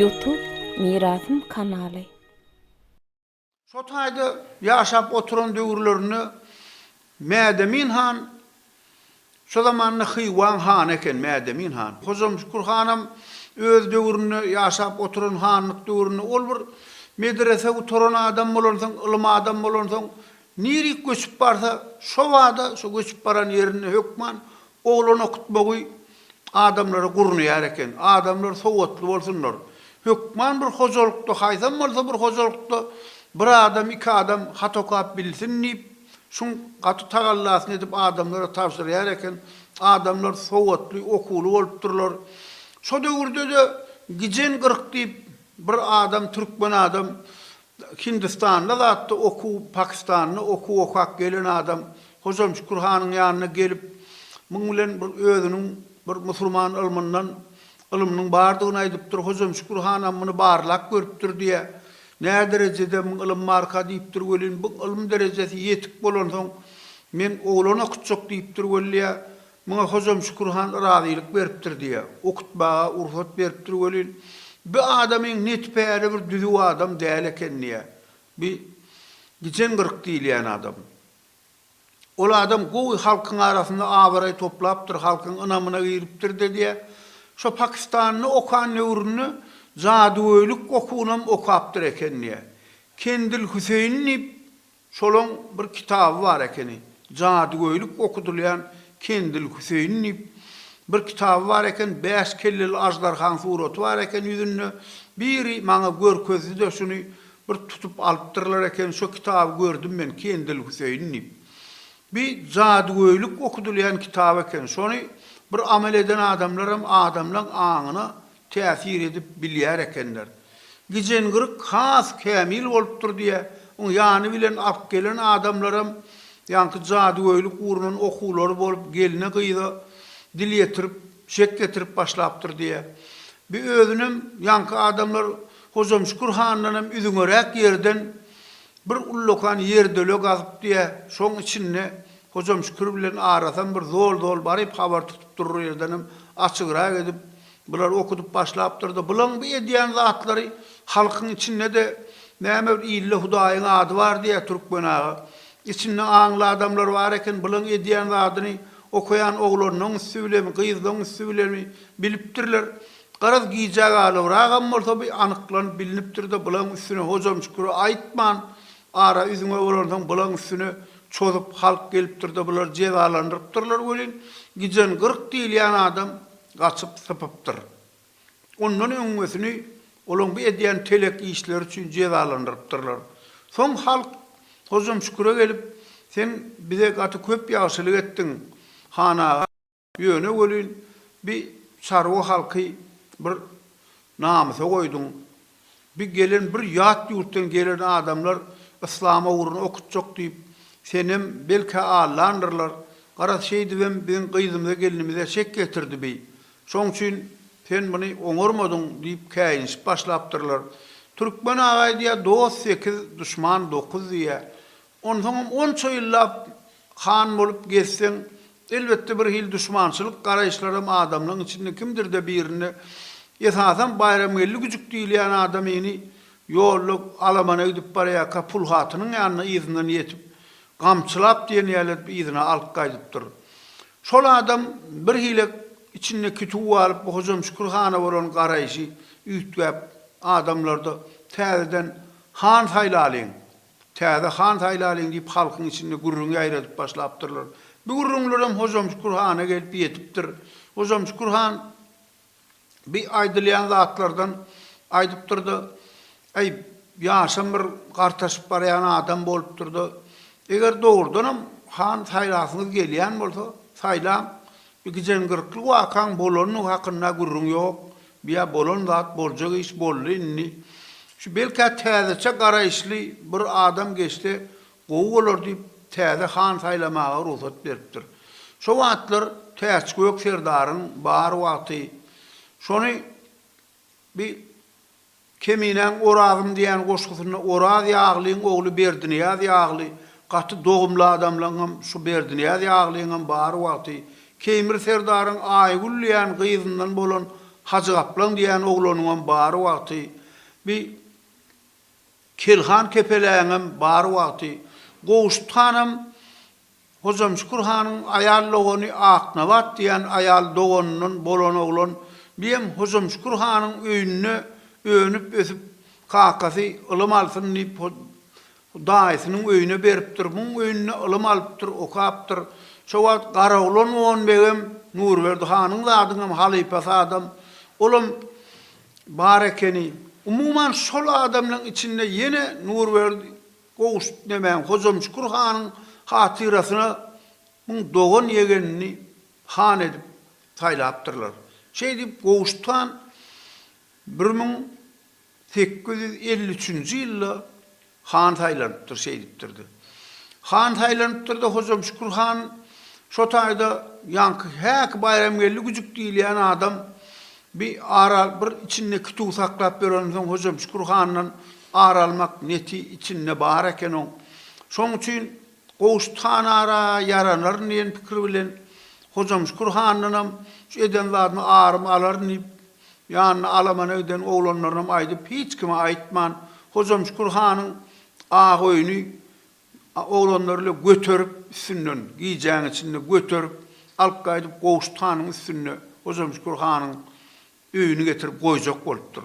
YouTube Mirasım kanaly. Şotayda yaşap oturan döwürlerini Mädemin han Şu zamanlı hıyvan han eken mädemin han. Hozam hanım öz döwrünü ýaşap oturun hanlyk döwrünü ol bir medrese oturan adam bolarsan, ulama adam bolarsan, niri göçüp barsa, şovada şu göçüp baran yerini hökman oğlan okutmagy adamlara gurunýar eken. Adamlar sowatly bolsunlar. Hökman bir hozalykda haýsam bolsa bir hozalykda bir adam iki adam hatokap bilsin diýip şun katı tagallasını edip adamlara tavsirýar eken, adamlar sowatly okulu bolup durlar. Şo döwürde de gijen gırk diýip bir adam, Türkmen adam, Hindistan'da da hatta oku, Pakistan'da oku okak gelen adam, Hocam Şükür Han'ın yanına gelip, Mun bilen bir özünün bir musulman ilminden ilminin bardığını aydıptır. Hocam şükür hanam bunu barlak görüptür diye. Ne derecede mun ilim marka deyiptir welin bu ilim derecesi yetik bolansoň men oğlana okutjak deyiptir welliye. Muňa hocam şükür han razylyk beripdir diye. Okutmaga ursat beripdir welin. Bir adamın net päri bir düzü adam däl eken niye. Bir gijen gırk diýilýän adam. Ol adam gowy halkyň arasynda awary toplapdyr, halkyň ynamyna giripdir de diye. Şo Pakistanny okan nöwrüni jaduýlyk okunam okapdyr eken diye. Kendil Hüseyinni şolon bir kitaby bar ekeni. Jaduýlyk okudulýan Kendil Hüseyinni bir kitaby bar eken, 5 kellil ajdarhan suraty bar eken ýüzünde. Biri maňa görkezdi de şunu bir tutup alypdyrlar eken, şo kitaby gördüm men Kendil Hüseyinni. bir jaduýlyk okudulýan kitap eken. Şonu bir amel eden adamlarım adamlaryň aňyna täsir edip bilýär ekenler. Gijen gyrık has kamil bolupdyr diýe, on ýany bilen ak gelen adamlarym ýanky jaduýlyk urunun okulary bolup geline gyýdy, dil ýetirip, şek getirip başlapdyr diýe. Bir özünüm ýanky adamlar Hocam Şükür hanlanym üzüňerek ýerden bir ullokan ýerde lök azyp diýe, şoň içinde Hocam şükür bilen arasam bir zol zol baryp habar tutup durur yerdenim açıgırak edip bular okudup başlapdyrdy. Bulan bu ediyen zatlary halkyň içinde de bir ille hudaýyň ady bar diýe Türkmen ağa. İçinde aňly adamlar bar eken bulan ediyen zatyny okuyan oglanyň süýlemi, gyýzyň süýlemi bilipdirler. Garaz giýjäk alyp bolsa bir anyklanyp bilinipdir de bulan üstüne hocam şükür aýtman. Ara üzüňe bolansaň bulan üstüne çozup halk gelip durdu bular cezalandırıptırlar. Gicen 40 diýilýän adam gaçyp sıpıptır. Ondan öňüsini olan bir ediyen telek işler üçin cezalandırıptırlar. Son halk hocam şüküre gelip sen bize gatı köp ýagşylyk etdiň. Hana ýöne ölün bir sarwa halky bir namysy goýduň. Bir gelen bir ýat ýurtdan gelen adamlar İslam'a uğruna okutacak deyip senem belki ağlandırlar. Qara şeydi ben ben qyzymda gelinimize şek getirdi bey. Şoň üçin sen bunu oňormadың diýip käýiş başlapdyrlar. Türkmen agay diýe 8 düşman 9 diýe. Ondan 10 ýyllap han bolup geçsen elbetde bir hil düşmançylyk garaýşlarym adamlaryň içinde kimdir de birini esasan bayram gelli gücük diýilýän adam ýeni ýolluk alamana gidip baraya kapul hatynyň ýanyna izinden ýetip gamçylap diýen ýalet izine alyp gaýdypdyr. Şol adam bir hile içinde kütüp alıp bu hocam Şükürhana bolan garaýşy üýtgäp adamlarda täzeden han haýlalyň täze han haýlalyň diýip halkyň içinde gurrun ýaýradyp başlapdyrlar. Bu gurrunlarym hocam Şükürhana gelip ýetipdir. Hocam Şükürhan bir aýdylýan zatlardan aýdypdyrdy. Ey ýaşam bir gartaşyp barýan adam bolup durdy. Eger doğrudanam han saylasyňyz gelýän bolsa, saylam bir gijen gyrkly wakan bolanyň hakynda gurrun ýok. Biýa bolan zat boljak iş boldy inni. Şu belki täzeçe garaýşly bir adam geçdi, gowy bolar diýip täze han saylamaga ruhsat beripdir. Şo wagtlar täze gök serdaryň bar wagty Şonu bir keminen orazım diyen goşgusuna oraz yağlıyın oğlu berdini yaz yağlı katı doğumlu adamlarım şu berdini yaz yağlıyın bar vakti Keymir Serdar'ın aygulliyan gıyızından bolan Hacı Kaplan diyen oğlunun bar vakti. Bir Kilhan kepeleğinin bar vakti. Goğuştanım Hocam Şükürhan'ın ayal loğunu Aknavat diyen ayal doğunun bolon oğlun Biyem Hocam Şükürhan'ın öynünü öňüp ösüp kakasy ılım alsın diýip daýsynyň öýüne beripdir. Muň öýüne ılım alypdyr, okapdyr. Şowat garawlan on begem Nurberdi hanyň zadyňam halifasy adam. Olum barekeni umuman şol adamlaryň içinde yine Nurberdi goşt nemän Hocam Şükürhanyň hatyrasyna muň dogan yegenini han edip taýlapdyrlar. Şey diýip goştan 1853 ýylda Han taýlanypdyr, şey diýipdirdi. Han taýlanypdyrdy Hocam Şükür Han şo taýda ýanky häk bayram geldi güjük diýilýän adam bir aral bir içinde kütüp saklap soň Hocam Şükür Han'dan aralmak neti içinde bar eken o. Şoň üçin Goştan ara yaranar niýen pikir bilen Hocam Şükür Han'dan şu edenlaryny arym alar diýip Yani alaman öden oğlanlarım aydıp hiç kime aitman. Hocam Şükür Han'ın ağa oyunu oğlanlarıyla götürüp üstünden giyeceğin içinde götürüp alıp kaydıp Qoğuştan'ın üstünde Hocam Şükür Han'ın öğünü getirip koyacak olupdur.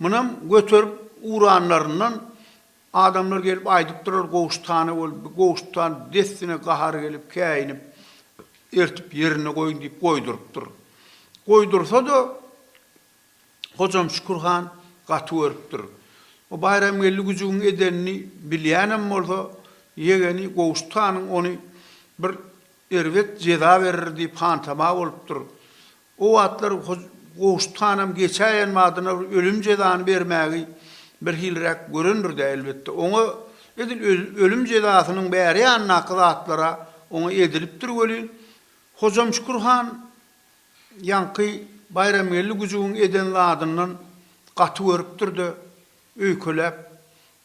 Bunam götürüp uğranlarından adamlar gelip aydıp durur Qoğuştan'ı olup Qoğuştan destine kahar gelip kayinip ertip yerine koyun deyip koydurup durur. Koydursa da Hocam Şükürhan gatı örüptür. O bayram gelli gücüğün edenini bilýänem bolsa, yegeni goştanın onu bir erwet ceza verir diýip hantama bolupdyr. O atlar goştanam geçäýän madyna ölüm cezany bermägi bir hilrek görünür de elbetde. Onu edil ölüm cezasynyň bäri ýanyna atlara onu edilipdir welin. Hocam Şükürhan yankı bayram gelli gücüğün eden adından katı örüptür de öykülep,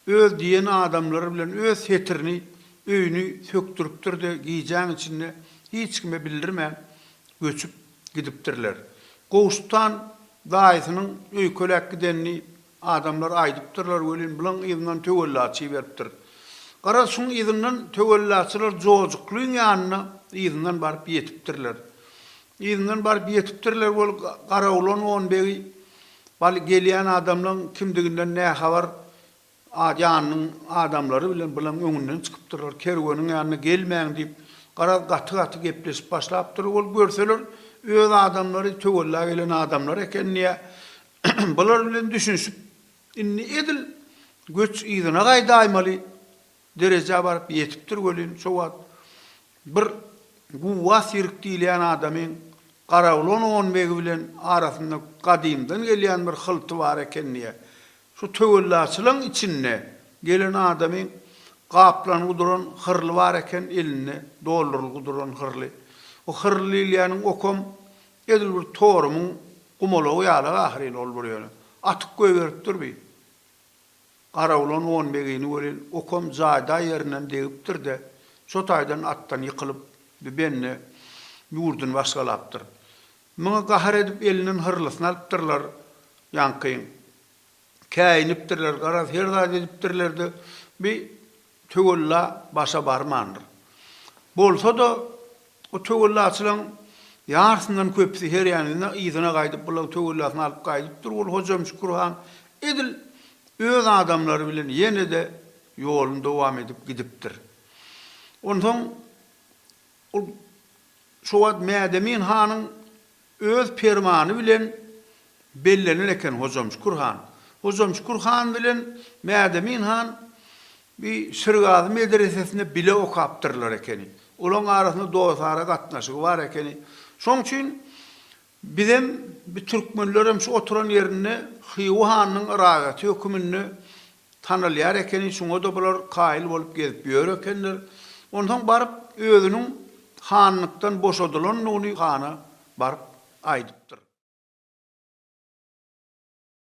öz diyen adamları bilen öz hetirini, öýünü söktürüpdir de giyeceğin içinde hiç kime bildirme göçüp gidipdirler. Goğustan daýsynyň öýkölek gidenini adamlar aydıptırlar, aýdypdyrlar, welin bilen ýynyň töwelläçi beripdir. Gara şuň ýynyň töwelläçiler jojuklyň ýanyna ýynyň barıp ýetipdirler. Ýynyň barıp ýetipdirler, bol garawlan 15 Bali gelýän adamlaryň kimdiginden näme habar? Aýanyň adamlary bilen bilen öňünden çykyp durlar. Kerweniň ýanyna gelmäň diýip gara gaty-gaty gepleşip başlap durup ol görseler, öz adamlary töwellä gelen adamlar eken niýe bular bilen düşünşip inni edil göç ýygyna gaýdaymaly derece barıp yetipdir golün şowat bir guwwa sirkdiýilýän adamyň garawlan on begi bilen arasynda gadymdan gelýän bir hylty bar eken niýe. Şu töwellaçylyň içinde gelen adamyň gaplan uduran hyrly bar eken elini dolduruly duran hyrly. O hyrly ýanyň okom edil bir torumyň gumalagy ýaly ahiril ol bolýar. Atyk goýberip durby. Garawlan on begini gören okom zaýda ýerinden degipdir de, şo taýdan attan ýykylyp bibenne ýurdun başgalapdyr. Muňa gahar edip elinin hırlysyn alypdyrlar ýankyň. Käýnipdirler, garaz herda edipdirler de bir töwella başa barmandyr. Bolsa da o töwellaçylaryň ýarsyndan köpsi her ýanyna ýygyna gaýdyp bular töwellasyny alyp gaýdypdyr. Ol hocam Şükürhan edil öz adamlary bilen ýene de ýolunda dowam edip gidipdir. Ondan ol şowat Mädemin hanyň öz permanı bilen bellenen eken Hocam Şükürhan. Hocam Şükürhan bilen Mädemin han bir Sırgazı medresesinde bile okaptırlar ekeni. Ulan arasında doğusara katnaşı var ekeni. Son için bizim bir Türkmenlerim şu oturan yerine Hıyvu Han'ın ırağatı hükümünü tanılayar ekeni. Şuna da bular kail olup gezip yör ekenler. Ondan barıp özünün hanlıktan boşadılan onu hana barıp aydıptır.